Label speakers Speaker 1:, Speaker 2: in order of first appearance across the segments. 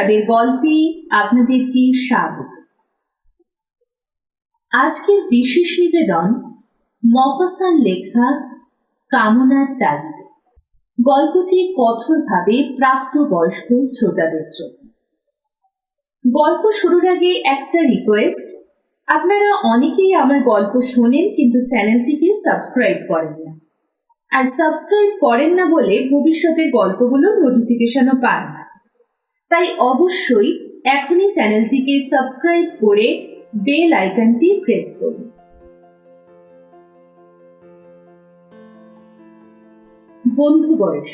Speaker 1: স্বাদের গল্পে আপনাদেরকে স্বাগত? আজকের বিশেষ নিবেদন মফসাল লেখা কামনার তাগিদে। গল্পটি কঠোরভাবে প্রাপ্তবয়স্ক শ্রোতাদের জন্য। গল্প শুরুর আগে একটা রিকোয়েস্ট আপনারা অনেকেই আমার গল্প শোনেন কিন্তু চ্যানেলটিকে সাবস্ক্রাইব করেন না। আর সাবস্ক্রাইব করেন না বলে ভবিষ্যতের গল্পগুলোর নোটিফিকেশনও পান না। তাই অবশ্যই এখনই চ্যানেলটিকে সাবস্ক্রাইব করে বেল আইকনটি প্রেস করুন। বন্ধু বয়স,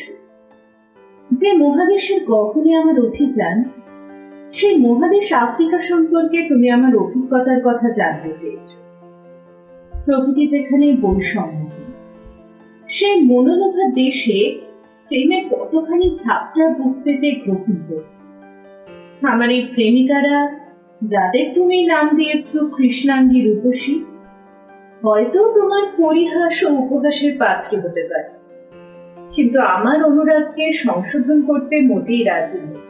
Speaker 1: যে মহাদেশের গহনে আমার অভিযান, সেই মহাদেশ আফ্রিকা সম্পর্কে তুমি আমার অভিজ্ঞতার কথা জানতে চেয়েছ। প্রকৃতি যেখানে বৈষম্য সেই মনোলোভা দেশে প্রেমের কতখানি ঝাপটা বুক পেতে গ্রহণ করছে? আমার এই প্রেমিকারা, যাদের তুমি নাম দিয়েছ কৃষ্ণাঙ্গী রূপসী, হয়তো তোমার পরিহাস ও উপহাসের পাত্রী হতে পারে। কিন্তু আমার অনুরাগকে সংশোধন করতে মোটেই রাজি নেই।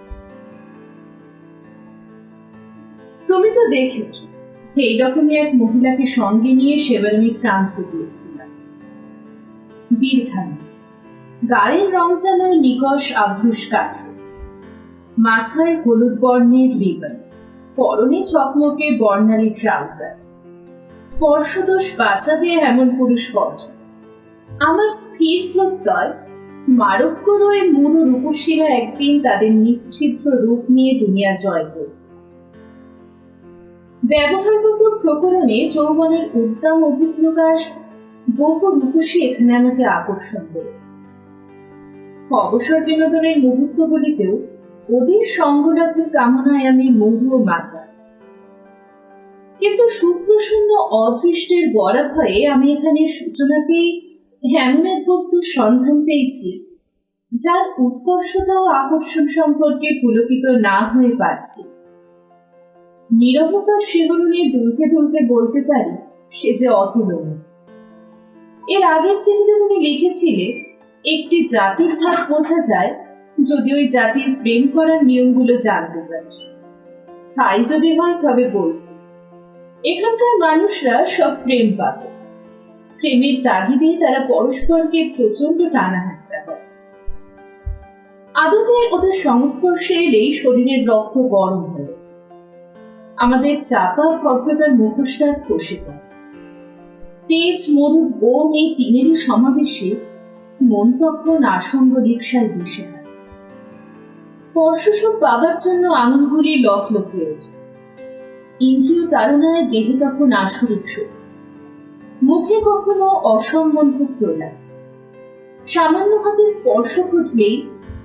Speaker 1: তুমি তো দেখেছ এইরকমই এক মহিলাকে সঙ্গে নিয়ে সেবার আমি ফ্রান্সে গিয়েছিলাম। দীর্ঘায়ু। গায়ের রং যেন নিকশ আভ্রুষ কাঠ মাথায় হলুদ বর্ণের রিবন, পরনে চকমকে বর্ণালী ট্রাউজার। স্পর্শদোষ বাঁচাবে এমন পুরুষ কজন? আমার স্থির প্রত্যয়, মারক্কর ওই মুরু রূপসীরা একদিন তাদের নিশ্চিত্র রূপ নিয়ে দুনিয়া জয় করবে। ব্যবহারগত প্রকরণে যৌবনের উদ্দাম অভিপ্রকাশ বহু রূপসী এখানে আমাকে আকর্ষণ করেছে। অবসর বিনোদনের মুহূর্তগুলিতেও ওদের সঙ্গলাভের কামনায় আমি ও মাতা। কিন্তু সুপ্রসন্ন অদৃষ্টের বরা ভয়ে আমি এখানে সূচনাতেই এমন এক বস্তুর সন্ধান পেয়েছি, যার উৎকর্ষতা ও আকর্ষণ সম্পর্কে পুলকিত না হয়ে পারছি। নিরবতার শিহরণে দুলতে দুলতে বলতে পারি, সে যে অতুলনীয়। এর আগের চিঠিতে তুমি লিখেছিলে একটি জাতির ভাব বোঝা যায় যদি ওই জাতির প্রেম করার নিয়মগুলো জানতে পারে। তাই যদি হয় তবে বলছি, এখানকার মানুষরা সব প্রেম পাবে। প্রেমের তাগিদে তারা পরস্পরকে প্রচণ্ড টানা হাঁচড়া করে। আদতে ওদের সংস্পর্শে এলেই শরীরের রক্ত গরম হয়ে ওঠে। আমাদের চাপা ভদ্রতার মুখোশটা খসে পড়ে। তেজ, মরুদ, বোম এই তিনেরই সমাবেশে মন তখন আসঙ্গ দীপসায় দিশে স্পর্শ সব পাবার জন্য আঙুলগুলি লক লকিয়ে ওঠে। ইন্দ্রিয় তারণায় দেহে তখন আসরিক শক্তি মুখে কখনো অসম্বন্ধ প্রলাপ। সামান্য হাতের স্পর্শ ঘটলেই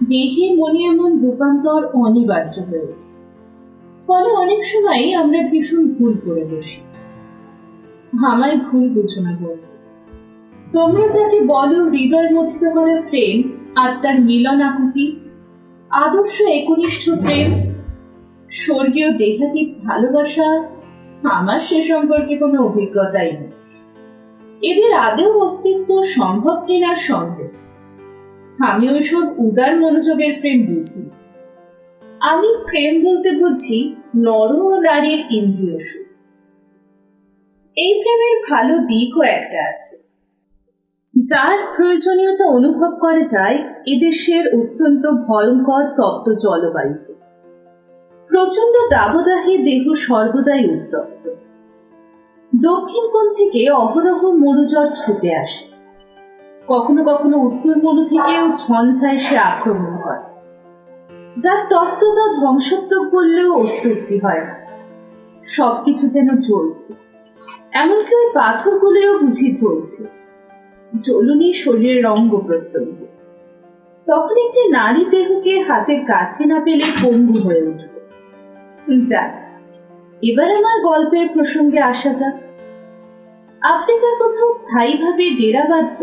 Speaker 1: দেহে মনে এমন রূপান্তর অনিবার্য হয়ে ওঠে। ফলে অনেক সময় আমরা ভীষণ ভুল করে বসি। আমায় ভুল বুঝো না বন্ধু। তোমরা যাকে বলো হৃদয় মথিত করা প্রেম, আত্মার মিলন আকুতি। আদর্শ একনিষ্ঠ প্রেম, স্বর্গীয় দেহাতীত ভালোবাসা, আমার সে সম্পর্কে কোনো অভিজ্ঞতাই নেই। এদের আদেও অস্তিত্ব সম্ভব কিনা সন্দেহ। আমি ওইসব উদার মনোযোগের প্রেম বুঝি। আমি প্রেম বলতে বুঝি নর ও নারীর ইন্দ্রিয় সুখ। এই প্রেমের ভালো দিকও একটা আছে। যার প্রয়োজনীয়তা অনুভব করা যায় এদেশের অত্যন্ত ভয়ঙ্কর তপ্ত জলবায়ুতে। প্রচণ্ড দাবদাহে দেহ সর্বদাই উত্তপ্ত। দক্ষিণ কোণ থেকে অহরহ মরুজ্বর ছুটে আসে। কখনো কখনো উত্তর মরু থেকেও ঝঞ্ঝায় সে আক্রমণ করে। যার তত্ত্বতা ধ্বংসাত্মক বললেও অত্যুক্তি হয় না। সবকিছু যেন জ্বলছে। এমনকি ওই পাথরগুলোও বুঝি জ্বলছে। জ্বলুনি শরীরের অঙ্গ প্রত্যঙ্গ। তখন একটি নারী দেহকে হাতের কাছে না পেলে পঙ্গু হয়ে উঠব যাক, এবার আমার গল্পের প্রসঙ্গে আসা যাক। আফ্রিকার কোথাও স্থায়ীভাবে ডেরা বাঁধব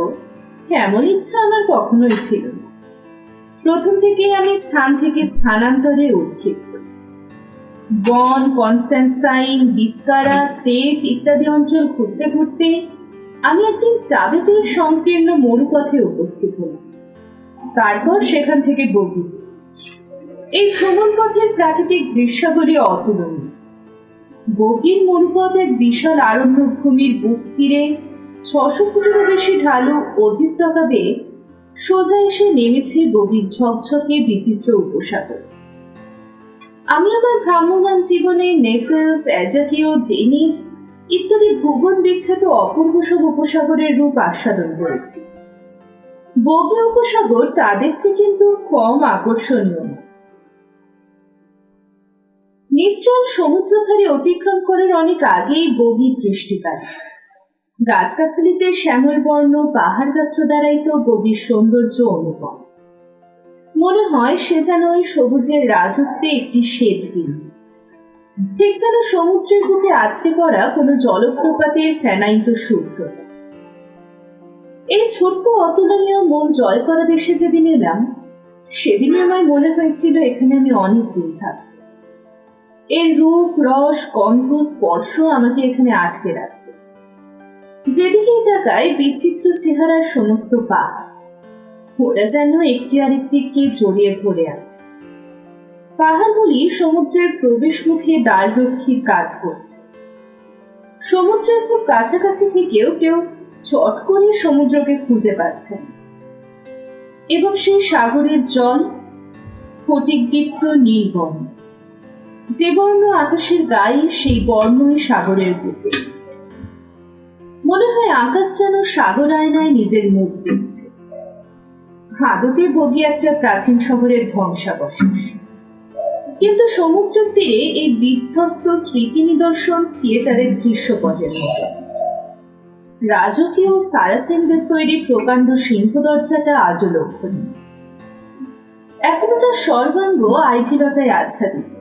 Speaker 1: এমন ইচ্ছা আমার কখনোই ছিল না। প্রথম থেকেই আমি স্থান থেকে স্থানান্তরে উৎক্ষিপ্ত। বন কনস্ট্যান্সাইন বিস্কারা স্টেফ ইত্যাদি অঞ্চল ঘুরতে ঘুরতে আমি একদিন চাবেতের সংকীর্ণ মরুপথে উপস্থিত হলাম। তারপর সেখান থেকে বগি এই ভ্রমণ পথের প্রাকৃতিক দৃশ্যাবলী অতুলনীয়। বগির মরুপথ এক বিশাল আরণ্য ভূমির বুক চিরে ছশো ফুটেরও বেশি ঢালু অধিকতকা বেয়ে সোজা এসে নেমেছে বগির ঝকঝকে বিচিত্র উপসাগর। আমি আমার ভ্রাম্যমান জীবনে নেপলস, অ্যাজাকিও, জেনিজ ইত্যাদি ভুবন বিখ্যাত অপূর্ব সব উপসাগরের রূপ আস্বাদন করেছি। বগে উপসাগর তাদের চেয়ে কিন্তু কম আকর্ষণীয়। নিশ্চল সমুদ্রধারে অতিক্রম করার অনেক আগেই বগি দৃষ্টিকার। গাছগাছালিতে শ্যামল বর্ণ, পাহাড় গাত্র দ্বারাই তো বগির সৌন্দর্য অনুপম। মনে হয় সে যেন ওই সবুজের রাজত্বে একটি শ্বেত বিন্দু ঠিক যেন সমুদ্রের বুকে আছড়ে পড়া কোনো জলপ্রপাতের ফেনায়িত শুভ্র। এই ছোট্ট অতুলনীয় মন জয় করা দেশে যেদিন এলাম, সেদিনই আমার মনে হয়েছিল এখানে আমি অনেক দিন থাকব। এর রূপ, রস, গন্ধ, স্পর্শ আমাকে এখানে আটকে রাখবে। যেদিকেই তাকায় বিচিত্র চেহারার সমস্ত পা ওরা যেন একটি আরেকটিকে জড়িয়ে ধরে আছে। পাহাড়গুলি সমুদ্রের প্রবেশ মুখে দ্বাররক্ষীর কাজ করছে। সমুদ্রের খুব কাছাকাছি থেকেও কেউ চট করে সমুদ্রকে খুঁজে পাচ্ছে না। এবং সেই সাগরের জল স্ফটিকদীপ্ত নীল বর্ণ যে বর্ণ আকাশের গায়ে সেই বর্ণই সাগরের বুকে। মনে হয় আকাশ যেন সাগর আয়নায় নিজের মুখ দেখছে। হাদতে বগি একটা প্রাচীন শহরের ধ্বংসাবশেষ। কিন্তু সমুদ্রের তীরে এই বিধ্বস্ত স্মৃতি নিদর্শন থিয়েটারের দৃশ্যপটের মতো। রাজকীয় সারাসেনদের তৈরি প্রকাণ্ড সিংহ দরজাটা আজও লক্ষণীয়। এখনও তার সর্বাঙ্গ আইভিলতায় আচ্ছাদিত।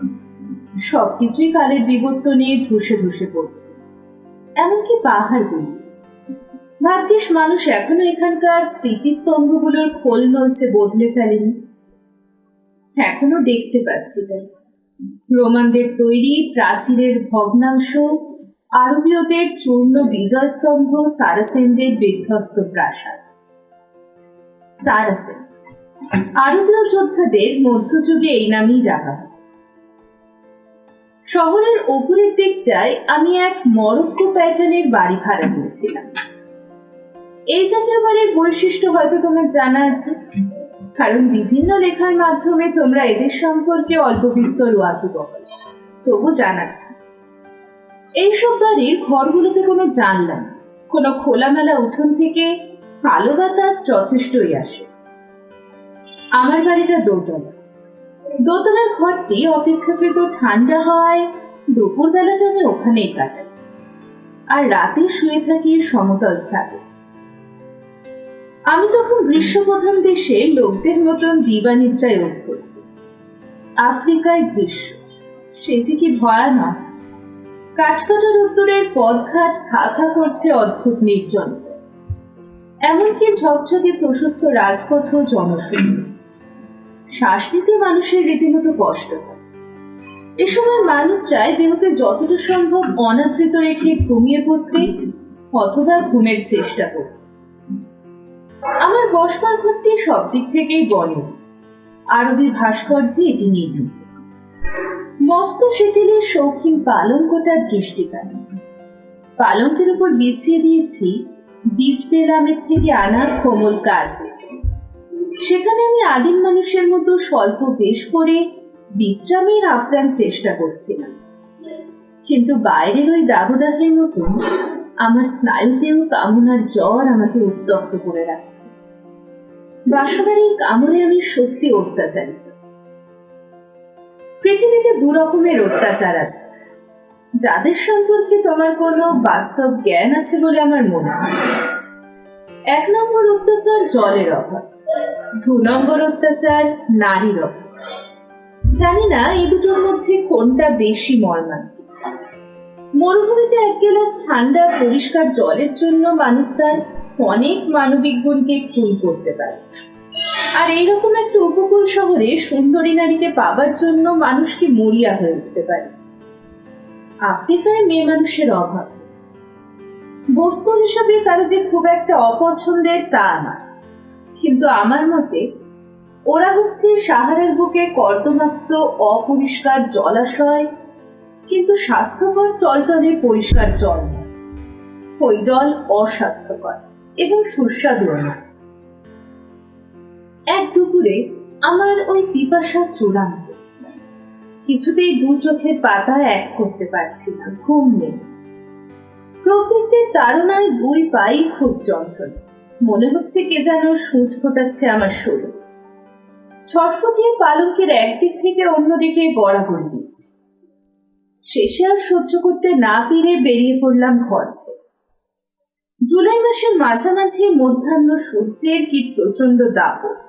Speaker 1: সবকিছুই কালের বিবর্তনে ধসে ধসে পড়ছে। এমনকি পাহাড়গুলি। ভাগ্যিস মানুষ এখনও এখানকার স্মৃতিস্তম্ভগুলোর খোল নলছে বদলে ফেলেনি। এখনও দেখতে পাচ্ছি তাই রোমানদের তৈরি প্রাচীরের ভগ্নাংশ, আরবীয়দের চূর্ণ বিজয়স্তম্ভ, সারাসেনদের বিধ্বস্ত প্রাসাদ। সারাসেন। আরবীয় যোদ্ধাদের মধ্যযুগে এই নামেই ডাকা শহরের ওপরের দিকটায় আমি এক মরক্কো প্যাটার্নের বাড়ি ভাড়া নিয়েছিলাম। এই জাতীয় বাড়ির বৈশিষ্ট্য হয়তো তোমার জানা আছে। কারণ বিভিন্ন লেখার মাধ্যমে তোমরা এদের সম্পর্কে অল্প বিস্তর ওয়াকিবহ তবু জানাচ্ছি এইসব বাড়ির ঘরগুলোতে কোনো জানলা। কোনো খোলামেলা উঠোন থেকে আলো বাতাস যথেষ্টই আসে। আমার বাড়িটা দোতলা। দোতলার ঘরটি অপেক্ষাকৃত ঠান্ডা হওয়ায় দুপুর বেলাটা আমি ওখানেই কাটাই। আর রাতে শুয়ে থাকি সমতল ছাদে। আমি তখন গ্রীষ্মপ্রধান দেশে লোকদের মতন দিবানিদ্রায় অভ্যস্ত। আফ্রিকায় গ্রীষ্ম, সে যে কি ভয়ানক। কাঠফাটার উত্তরের পদঘাট খা খা করছে অদ্ভুত নির্জন এমনকি ঝকঝকে প্রশস্ত রাজপথও জনশূন্য। শ্বাস নিতে মানুষের রীতিমতো কষ্ট হয়। এ সময় মানুষ চায় দেহকে যতটা সম্ভব অনাবৃত রেখে ঘুমিয়ে পড়তে অথবা ঘুমের চেষ্টা করতে। আমার বসবার ঘরটি সব দিক থেকেই বলে আরবি ভাস্কর্যে এটি নির্মিত। মস্ত সেতিলের শৌখিন পালঙ্কটা দৃষ্টিকার। পালঙ্কের উপর বিছিয়ে দিয়েছি বীজ পেলামের থেকে আনা কোমল কার্পেট। সেখানে আমি আদিম মানুষের মতো স্বল্প বেশ করে বিশ্রামের আপ্রাণ চেষ্টা করছিলাম। কিন্তু বাইরের ওই দাগদাহের মতো আমার স্নায়ুতেও কামনার জ্বর আমাকে উত্তপ্ত করে রাখছে। বাসনার এই কামড়ে আমি সত্যি অত্যাচারিত। পৃথিবীতে দু রকমের অত্যাচার আছে। যাদের সম্পর্কে তোমার কোনো বাস্তব জ্ঞান আছে বলে আমার মনে হয়। এক নম্বর অত্যাচার জলের অভাব, দু নম্বর অত্যাচার নারীর অভাব। জানি না, এই দুটোর মধ্যে কোনটা বেশি মর্মান্তিক? মরুভূমিতে এক গ্লাস ঠান্ডা, পরিষ্কার জলের জন্য মানুষ তার অনেক মানবিক গুণকে খুন করতে পারে। আর এইরকম একটা উপকূল শহরে সুন্দরী নারীকে পাবার জন্য মানুষকে মরিয়া হয়ে উঠতে পারে। আফ্রিকায় মেয়ে মানুষের অভাব। বস্তু হিসাবে তারা যে খুব একটা অপছন্দের তা না কিন্তু আমার মতে, ওরা হচ্ছে সাহারার বুকে কর্দমাক্ত, অপরিষ্কার জলাশয় কিন্তু স্বাস্থ্যকর টলটলে পরিষ্কার জল। ওই জল অস্বাস্থ্যকর এবং সুস্বাদু এক দুপুরে আমার ওই পিপাসা চূড়ান্ত। কিছুতেই দু চোখের পাতা এক করতে পারছি না, ঘুম নেই। প্রকৃতির তাড়নায় দুই পাই খুব যন্ত্রণা। মনে হচ্ছে কে যেন সূচ ফোটাচ্ছে আমার শরীর। ছটফটিয়ে পালঙ্কের একদিক থেকে অন্যদিকে গড়াগড়ি দিচ্ছি। শেষে আর সহ্য করতে না পেরে বেরিয়ে পড়লাম ঘর জুলাই মাসের মাঝামাঝি মধ্যাহ্ন সূর্যের কি প্রচণ্ড দাপট।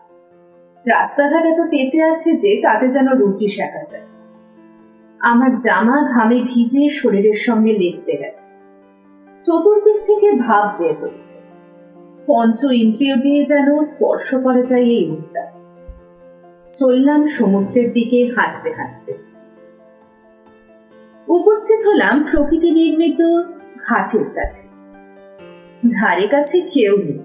Speaker 1: রাস্তাঘাট এত তেতে আছে যে তাতে যেন রুটি শেখা যায়। আমার জামা ঘামে ভিজে শরীরের সঙ্গে লেপতে গেছে। চতুর্দিক থেকে ভাব বের হচ্ছে। পঞ্চ ইন্দ্রিয় দিয়ে যেন স্পর্শ করা যায় এই উদ্যান চললাম সমুদ্রের দিকে হাঁটতে হাঁটতে। উপস্থিত হলাম প্রকৃতি নির্মিত ঘাটের কাছে। ধারে কাছে কেউ নেই।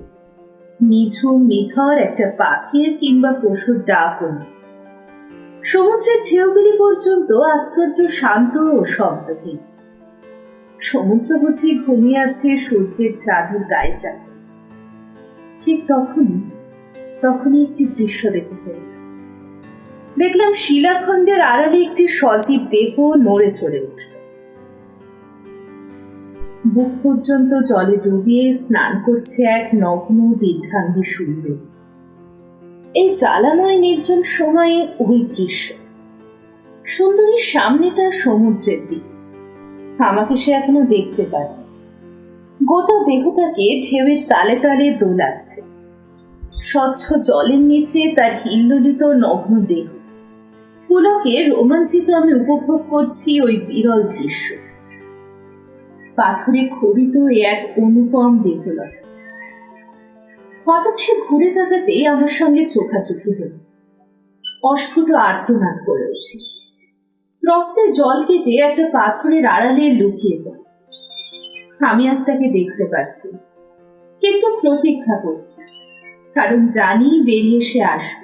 Speaker 1: নিঝুম, নিথর একটা পাখির কিংবা পশুর নেই। সমুদ্রের ঢেউগুলি পর্যন্ত আশ্চর্য, শান্ত ও শব্দহীন। সমুদ্র বুঝি ঘুমিয়ে আছে সূর্যের চাদর গায়ে চাঁদে ঠিক তখনই তখনই একটি দৃশ্য দেখে ফেললাম দেখলাম শিলাখণ্ডের আড়ালে একটি সজীব দেহ নড়ে চড়ে উঠল। বুক পর্যন্ত জলে ডুবিয়ে স্নান করছে এক নগ্ন, দীর্ঘাঙ্গী সুন্দর। এই জ্বালাময় নির্জন সময়ে ওই দৃশ্য। সুন্দরীর সামনেটা সমুদ্রের দিক। আমাকে সে এখনও দেখতে পায়। গোটা দেহটাকে ঢেউয়ের তালে তালে দোলাচ্ছে। স্বচ্ছ জলের নিচে তার হিল্লোলিত নগ্ন দেহ। পুলকে রোমাঞ্চিত আমি উপভোগ করছি ওই বিরল দৃশ্য। পাথরে খোদিত এক অনুপম দেহলতা হঠাৎ সে ঘুরে তাকাতেই আমার সঙ্গে চোখাচোখি হল। অস্ফুট আর্তনাদ করে ওঠে। ত্রস্তে জল কেটে একটা পাথরের আড়ালে লুকিয়ে পড়ে। আমি আর তাকে দেখতে পাচ্ছি কিন্তু প্রতীক্ষা করছি। কারণ জানি বেরিয়ে সে আসবে।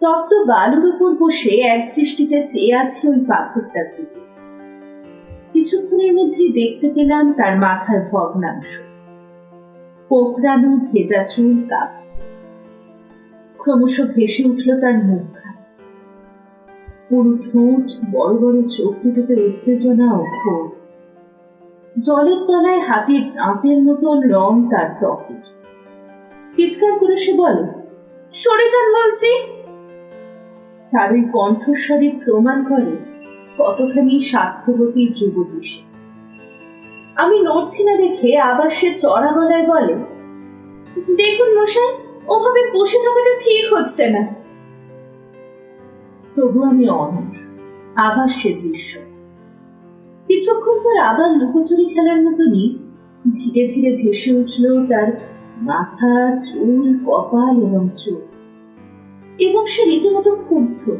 Speaker 1: তপ্ত বালুর উপর বসে এক দৃষ্টিতে চেয়ে আছে ওই পাথরটার দিকে। কিছুক্ষণের মধ্যেই দেখতে পেলাম তার মাথার ভগ্নাংশ। কোকড়ানো ভেজা চুল কাঁপছে। ক্রমশ ভেসে উঠল তার মুখখানা। পুরো ঠোঁট বড় বড় চোখ দুটোতে উত্তেজনা ও ক্ষোভ জলের তলায় হাতির দাঁতের মতন রং তার ত্বকে চিৎকার করে সে বলে, সরে যান বলছি। তার ওই কণ্ঠস্বরে প্রমাণ করে কতখানি স্বাস্থ্যবতী যুবতী সে। আমি নড়ছি না দেখে আবার সে চড়া গলায় বলে, দেখুন মশাই, ওভাবে বসে থাকাটা ঠিক হচ্ছে না। তবু আমি অনর আবার সে দৃশ্য। কিছুক্ষণ পর আবার লুকোচুরি খেলার মতনই ধীরে ধীরে ভেসে উঠল তার মাথা, চুল, কপাল এবং চোখ। এবং সে রীতিমতো ক্ষুব্ধ।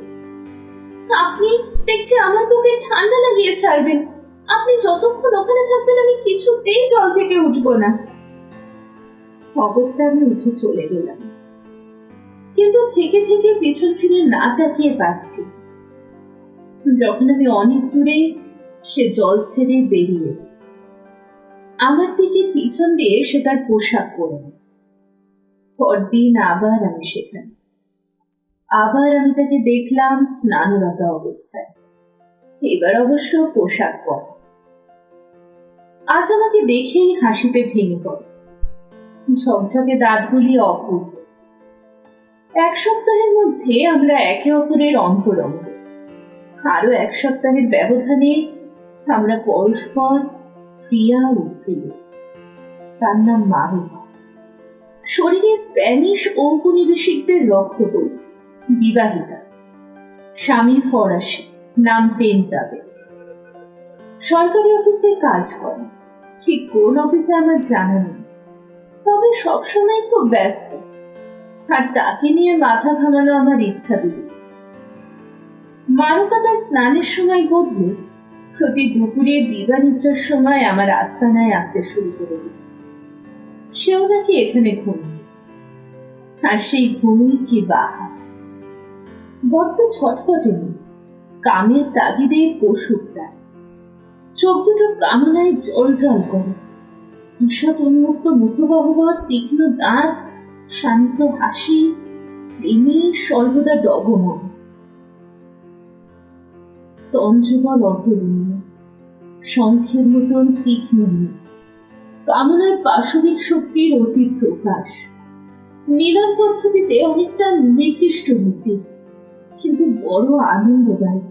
Speaker 1: আপনি দেখছি আমার বুকে ঠান্ডা লাগিয়ে ছাড়বেন। আপনি যতক্ষণ ওখানে থাকবেন, আমি কিছুতেই জল থেকে উঠবো না। অগত্যা আমি উঠে চলে গেলাম। কিন্তু থেকে থেকে পিছন ফিরে না তাকিয়ে পারছি। যখন আমি অনেক দূরে, সে জল ছেড়ে বেরিয়ে আমার দিকে পিছন দিয়ে সে তার পোশাক পরে পরদিন আবার আমি সেখানে। আবার আমি তাকে দেখলাম স্নানরত অবস্থায়। এবার অবশ্য পোশাক পরে। আজ আমাকে দেখেই হাসিতে ভেঙে পড়ে। ঝকঝকে দাঁতগুলি অপূর্ব। এক সপ্তাহের মধ্যে আমরা একে অপরের অন্তরঙ্গ। আরও এক সপ্তাহের ব্যবধানে আমরা পরস্পর প্রিয়া ও প্রিয়। তার নাম মারুকা শরীরে স্প্যানিশ ঔপনিবেশিকদের রক্ত বইছে। বিবাহিতা। স্বামী ফরাসি, নাম পেন্টাবেস সরকারি অফিসে কাজ করে ঠিক কোন অফিসে আমার জানা নেই। তবে সবসময় খুব ব্যস্ত। আর তাকে নিয়ে মাথা ঘামানো আমার ইচ্ছা দিল মারুকা তার স্নানের সময় বদলে প্রতি দুপুরে দিবানিদ্রার সময় আমার আস্তানায় আসতে শুরু করে দিল। সেও নাকি এখানে ঘুমবে আর সেই ঘুমের কি বাহা। বড্ড ছটফটে মেয়ে কামের তাগিদে পশু প্রায়। চোখ দুটো কামনায় জল জল করে। ঈষৎ উন্মুক্ত মুখগহ্বর, তীক্ষ্ণ দাঁত, শান্ত হাসি, প্রেমে সর্বদা ডগমগ। স্তঞ্জবল অতুলনীয়, শঙ্খের মতন তীক্ষ্ণ কামনার পাশবিক শক্তির অতি প্রকাশ। মিলন পদ্ধতিতে অনেকটা নিকৃষ্ট রুচি কিন্তু বড় আনন্দদায়ক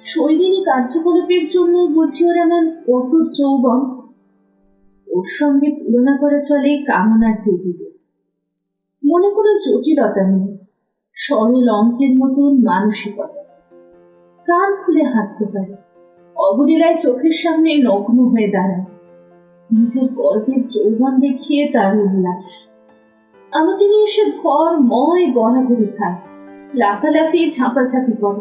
Speaker 1: শৈলিনী কার্যকলাপের জন্য বুঝি ওর এমন অটুট যৌবন। ওর সঙ্গে তুলনা করা চলে কামনার দেবীদের। মনে কোনো জটিলতা নেই। সরল অঙ্কের মতন মানসিকতা। প্রাণ খুলে হাসতে পারে। অবলীলায় চোখের সামনে নগ্ন হয়ে দাঁড়ায়। নিজের গল্পের যৌবন দেখিয়ে তার উল্লাস। আমাকে নিয়ে সে ভর ময় গড়াগড়ি খায়। লাফালাফি, ঝাঁপাঝাঁপি করে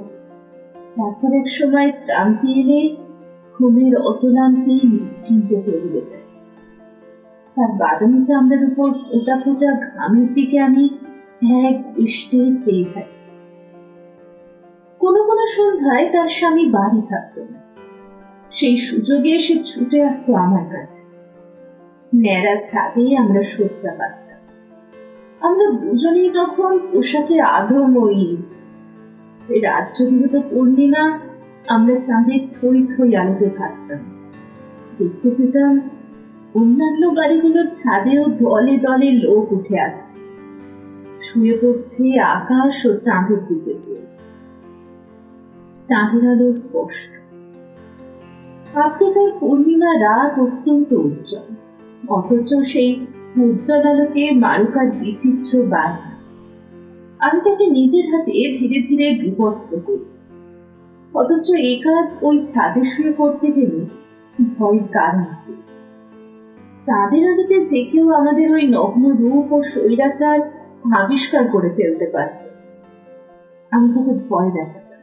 Speaker 1: তারপর এক সময় শ্রান্তি এলে ঘুমের অতলান্তে নিশ্চিন্তে তলিয়ে যায়। তার বাদামি চামড়ার উপর ফোটা ফোটা ঘামের দিকে আমি এক দৃষ্টে চেয়ে থাকি। কোনো কোনো সন্ধ্যায় তার স্বামী বাড়ি থাকতো না। সেই সুযোগে এসে ছুটে আসতো আমার কাছে। ন্যাড়া ছাদে আমরা শয্যা পাততাম আমরা দুজনেই তখন পোশাকে আদময়ী রাত যদি হতো পূর্ণিমা, আমরা চাঁদের থই থই আলোতে ভাসতাম। দেখতে পেতাম অন্যান্য বাড়িগুলোর ছাদেও দলে দলে লোক উঠে আসছে। শুয়ে পড়ছে আকাশ ও চাঁদের দিকে চাঁদের আলো স্পষ্ট। আফ্রিকায় পূর্ণিমা রাত অত্যন্ত উজ্জ্বল। অথচ সেই উজ্জ্বল আলোকে মারুকার বিচিত্র বায়ু আমি তাকে নিজের হাতে ধীরে ধীরে বিবস্ত্র করি। অথচ এই কাজ ওই ছাদে শুয়ে করতে গেলে ভয়ের কারণ ছিল। চাঁদের আলোতে যে কেউ আমাদের ওই নগ্ন রূপ ও স্বৈরাচার আবিষ্কার করে ফেলতে পারত। আমি তাকে ভয় দেখাতাম,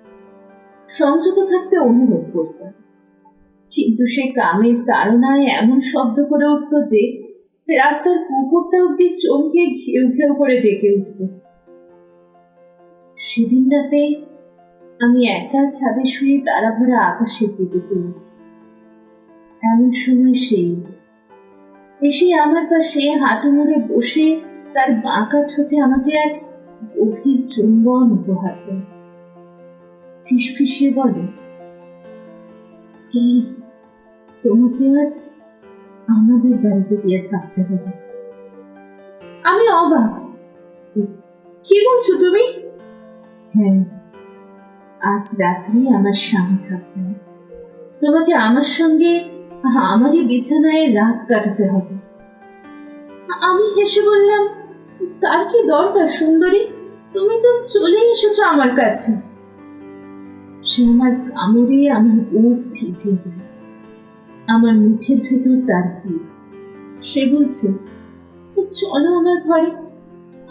Speaker 1: সংযত থাকতে অনুরোধ করতাম। কিন্তু সে কামের তাড়নায় এমন শব্দ করে উঠত যে রাস্তার কুকুরটা অব্দি চমকে ঘেউ ঘেউ করে ডেকে উঠত সেদিন রাতে আমি একা ছাদে শুয়ে তারা ভরা আকাশের দিকে চেয়েছি এমন সময় সেই এসে আমার পাশে হাঁটু মুড়ে বসে তার বাঁকা ছোটে আমাকে এক গভীর চুম্বন উপহার দেয়। ফিসফিসিয়ে বলে তোমাকে আজ আমাদের বাড়িতে গিয়ে থাকতে হবে। আমি অবাক। কি বলছো তুমি? হ্যাঁ আজ রাত্রি আমার স্বামী থাকবে। তোমাকে আমার সঙ্গে আমারই বিছানায় রাত কাটাতে হবে। আমি হেসে বললাম, তার কি দরকার সুন্দরী? তুমি তো চলে এসেছ আমার কাছে। সে আমার কামড়ে আমার উফ ভিজিয়ে দেয় আমার মুখের ভেতর তার জিভ। সে বলছে, চলো আমার ঘরে।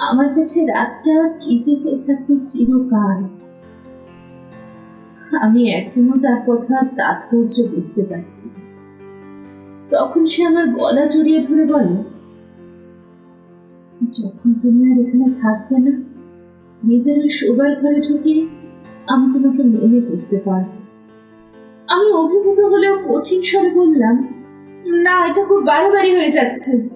Speaker 1: আমার কাছে রাতটা স্মৃতি হয়ে থাকবে চিরকাল। আমি এখনও তার কথা তাৎপর্য বুঝতে পারছি তখন সে আমার গলা জড়িয়ে ধরে বলে, যখন তুমি আর এখানে থাকবে না, নিজের শোবার ঘরে ঢুকে আমি তোমাকে মনে করতে পারব। আমি অভিভূত হলেও কঠিন স্বরে বললাম, না, এটা খুব বাড়াবাড়ি হয়ে যাচ্ছে।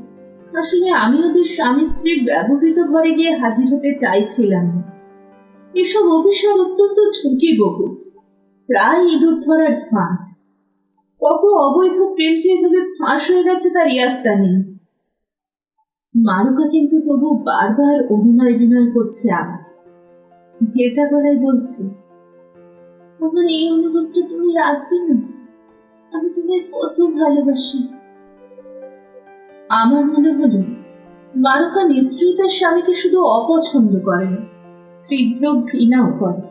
Speaker 1: আসলে আমি ওদের স্বামী স্ত্রীর ব্যবহৃত ঘরে গিয়ে হাজির হতে চাইছিলাম? এসব অভিশাপ অত্যন্ত ঝুঁকিবহু প্রায় ইঁদুর ধরার ফাঁদ। কত অবৈধ প্রেম যে এভাবে ফাঁস হয়ে গেছে তার ইয়াত্তা নেই। মারুকা কিন্তু তবু বারবার অভিনয় বিনয় করছে আমার। ভেজা গলায় বলছে আমার এই অনুরোধটা তুমি রাখবে না। আমি তোমায় কত ভালোবাসি। আমার মনে হলো, মারুকা নিশ্চয়ই তার স্বামীকে শুধু অপছন্দ করে না, তীব্র ঘৃণাও করে।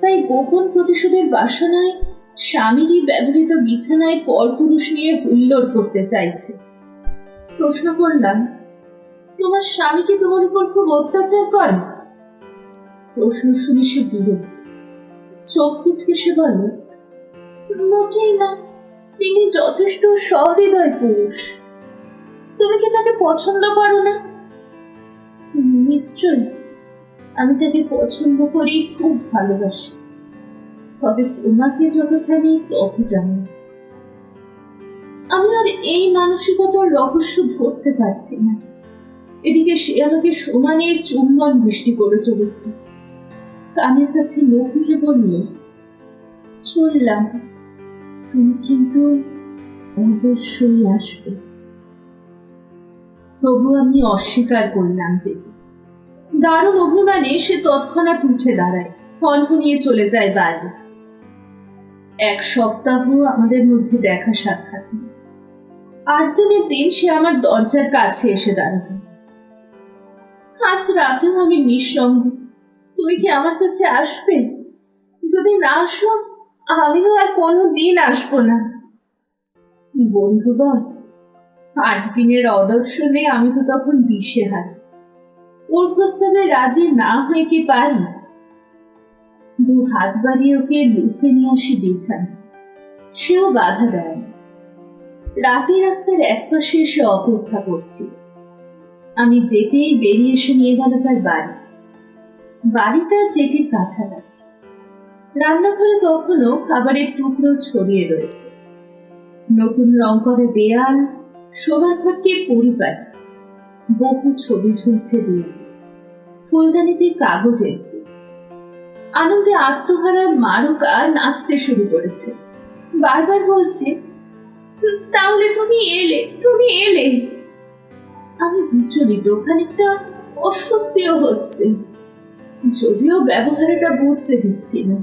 Speaker 1: তাই গোপন প্রতিশোধের বাসনায় স্বামীরই ব্যবহৃত বিছানায় পরপুরুষ নিয়ে হুল্লোড় করতে চাইছে। প্রশ্ন করলাম, তোমার স্বামী কি তোমার উপর খুব অত্যাচার করে? প্রশ্ন শুনে সে বিরক্ত। চোখ কুচকে সে মোটেই না, তিনি যথেষ্ট সহৃদয় পুরুষ। তুমি কি তাকে পছন্দ করো না? আমি তাকে পছন্দ করি, খুব ভালোবাসি। তবে তোমাকে যতখানি ততটা। আমি আর এই মানসিকতার রহস্য ধরতে পারছি না। এদিকে সে আমাকে সমানে চুম্বন বৃষ্টি করে চলেছে। কানের কাছে মুখ নিয়ে বলল চললাম তুমি কিন্তু অবশ্যই আসবে। তবু আমি অস্বীকার করলাম যেতে দারুণ অভিমানে সে তৎক্ষণাৎ উঠে দাঁড়ায় নিয়ে চলে যায় বাইরে। এক সপ্তাহ আমাদের মধ্যে দেখা সাক্ষাৎ। আট দিনের দিন সে আমার দরজার কাছে এসে দাঁড়াবে আজ রাতেও আমি নিঃসঙ্গ। তুমি কি আমার কাছে আসবে? যদি না আসো, আমিও আর কোনো দিন আসব না। বন্ধুগণ, আট দিনের অদর্শনে আমি তো তখন দিশেহারা। ওর প্রস্তাবে রাজি না হয়ে কি পারি? দু হাত বাড়িয়ে ওকে লুফে নিয়ে আসি বিছানা। সেও বাধা দেয় রাতে রাস্তার একপাশে এসে অপেক্ষা করছিল আমি যেতেই বেরিয়ে এসে নিয়ে গেল তার বাড়ি। বাড়িটা যেটির কাছাকাছি। রান্নাঘরে তখনও খাবারের টুকরো ছড়িয়ে রয়েছে। নতুন রং করা দেয়াল, শোবার ঘরটি পরিপাটি। বহু ছবি ঝুলছে দিয়ে। ফুলদানিতে কাগজের ফুল। আনন্দে আত্মহারা মারুকা নাচতে শুরু করেছে। বারবার বলছে, তাহলে তুমি এলে তুমি এলে। আমি বিচলিত, খানিকটা অস্বস্তিও হচ্ছে। যদিও ব্যবহারে তা বুঝতে দিচ্ছি না।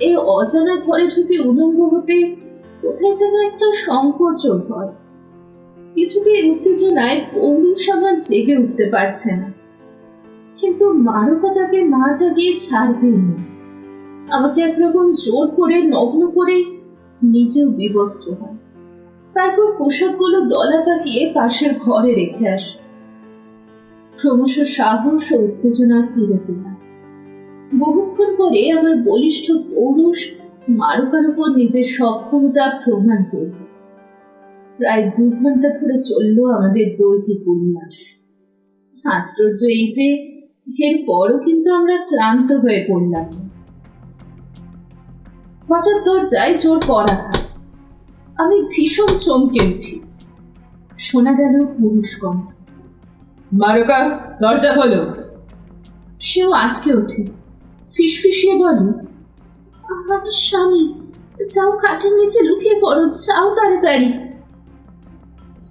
Speaker 1: এই অজানা ঘরে ঢুকে উলঙ্গ হতে কোথায় যেন একটা সংকোচন হয়। কিছুতেই উত্তেজনায় পৌরুষ আমার জেগে উঠতে পারছে না। কিন্তু মারুকা তাকে না জাগিয়ে ছাড়বেই না। আমাকে একরকম জোর করে নগ্ন করে নিজেও বিবস্ত্র হয়। তারপর পোশাকগুলো দলা পাকিয়ে পাশের ঘরে রেখে আসে। ক্রমশ সাহস ও উত্তেজনা ফিরে পেলাম। বহুক্ষণ পরে আমার বলিষ্ঠ পৌরুষ মারুকার উপর নিজের সক্ষমতা প্রমাণ করল। প্রায় দু ঘণ্টা ধরে চলল আমাদের দৈহিক উল্লাস। আশ্চর্য এই যে, এর পরও কিন্তু আমরা ক্লান্ত হয়ে পড়লাম। হঠাৎ দরজায় জোর করা আমি ভীষণ চমকে উঠি। শোনা গেল পুরুষ কণ্ঠ
Speaker 2: মারুকা, দরজা খোলো।
Speaker 1: সেও আটকে ওঠে। ফিসফিসিয়ে বলে, আমার স্বামী, যাও খাটের নিচে লুকিয়ে পড়ো, যাও তাড়াতাড়ি।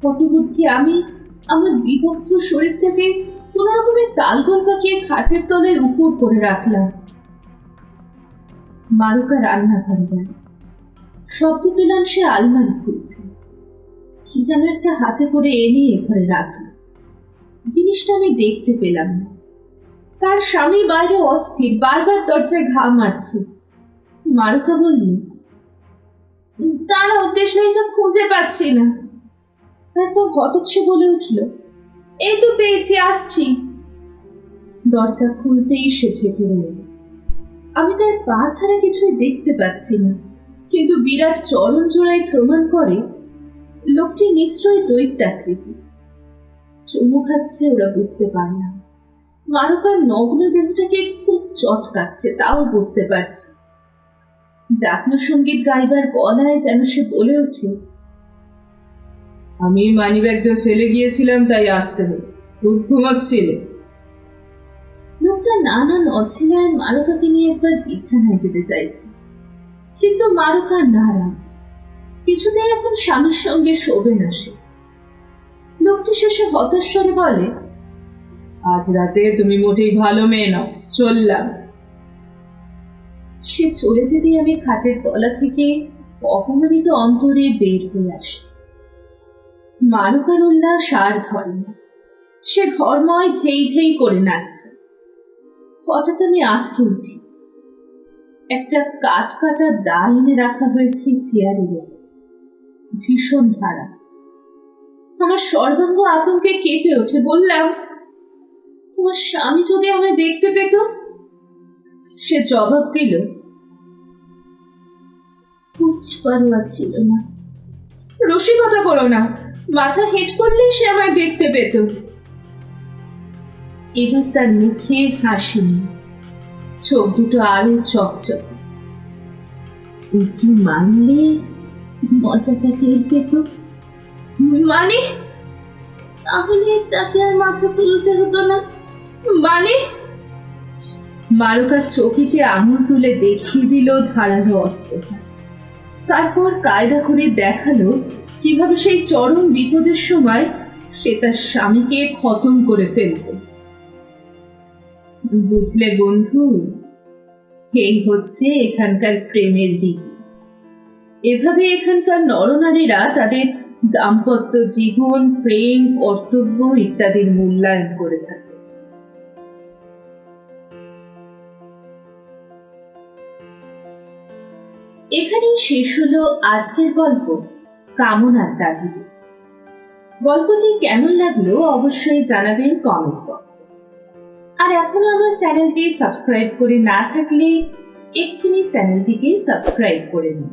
Speaker 1: হতবুদ্ধি আমি আমার বিবস্ত্র শরীরটাকে কোনো রকমের তালগোল পাকিয়ে খাটের তলায় উপর করে রাখলাম। মারুকা রান্নাঘরে গেল। শব্দ পেলাম সে আলমারি খুলছে। কি যেন একটা হাতে করে এনে ঘরে রাখল। জিনিসটা আমি দেখতে পেলাম তার স্বামী বাইরে অস্থির, বারবার দরজায় ঘা মারছে। মারুকা বলল, তার উদ্দেশ্য এটা খুঁজে পাচ্ছি না। তারপর হঠাৎ বলে উঠল, এই তো পেয়েছি, আসছি। দরজা খুলতেই সে ভেতরে এলো। আমি তার পা ছাড়া কিছুই দেখতে পাচ্ছি না, কিন্তু বিরাট চরণ জোড়ায় প্রমাণ করে লোকটি নিশ্চয়ই দৈত্যাকৃতি। চুমু খাচ্ছে, ওরা বুঝতে পারলাম মারুকার নগ্ন দেহটাকে খুব চটকাচ্ছে তাও বুঝতে পারছি। জাতীয় সংগীত গাইবার গলায় যেন সে বলে ওঠে,
Speaker 2: আমি মানিব্যাগটা ফেলে গিয়েছিলাম, তাই আসতে হলো। খুব ঘুমাচ্ছিলে।
Speaker 1: লোকটা নানান অছিলায় মারুকাকে নিয়ে একবার বিছানায় যেতে চাইছে। কিন্তু মারুকা নারাজ। কিছুতেই এখন স্বামীর সঙ্গে শোবে না সে। লোকটি শেষে হতাশ্বরে বলে,
Speaker 2: আজ রাতে তুমি মোটেই ভালো মেয়ে নও, চললাম।
Speaker 1: সে চলে যেতেই আমি খাটের তলা থেকে অপমানিত অন্তরে বের হয়ে আসি। মারুকার উল্লাস আর ধরে না সে ঘরময় ধেই ধেই করে নাচছে। হঠাৎ আমি আটকে উঠি। একটা কাঠ কাটা দা এনে রাখা হয়েছে চেয়ারের ভীষণ ধারা আমার সর্বাঙ্গ আতঙ্কে কেঁপে ওঠে। বললাম, তোমার স্বামী যদি আমায় দেখতে পেত? সে জবাব দিল ছিল না। রসিকতা করো না, মাথা হেঁট করলেই সে আমায় দেখতে পেত। এবার তার মুখে হাসি নেই, চোখ দুটো আরও চকচকে। উকি মানলে মজাটা টের পেত? মানে তাহলে তাকে আর মাথা তুলতে হতো না। মানে বালুকার চকিতে আঙুল তুলে দেখিয়ে দিল ধারালো অস্ত্রটা। তারপর কায়দা করে দেখাল কীভাবে সেই চরম বিপদের সময় সে তার স্বামীকে খতম করে ফেলত বুঝলে বন্ধু, এই হচ্ছে এখানকার প্রেমের দিক এভাবে এখানকার নরনারীরা তাদের দাম্পত্য জীবন, প্রেম, কর্তব্য ইত্যাদির মূল্যায়ন করে থাকে। এখানেই শেষ হলো আজকের গল্প, কামনার তাগিদে গল্পটি কেমন লাগল অবশ্যই জানাবেন কমেন্ট বক্সে আর এখনও আমার চ্যানেলটি সাবস্ক্রাইব করে না থাকলে এক্ষুনি চ্যানেলটিকে সাবস্ক্রাইব করে নিন।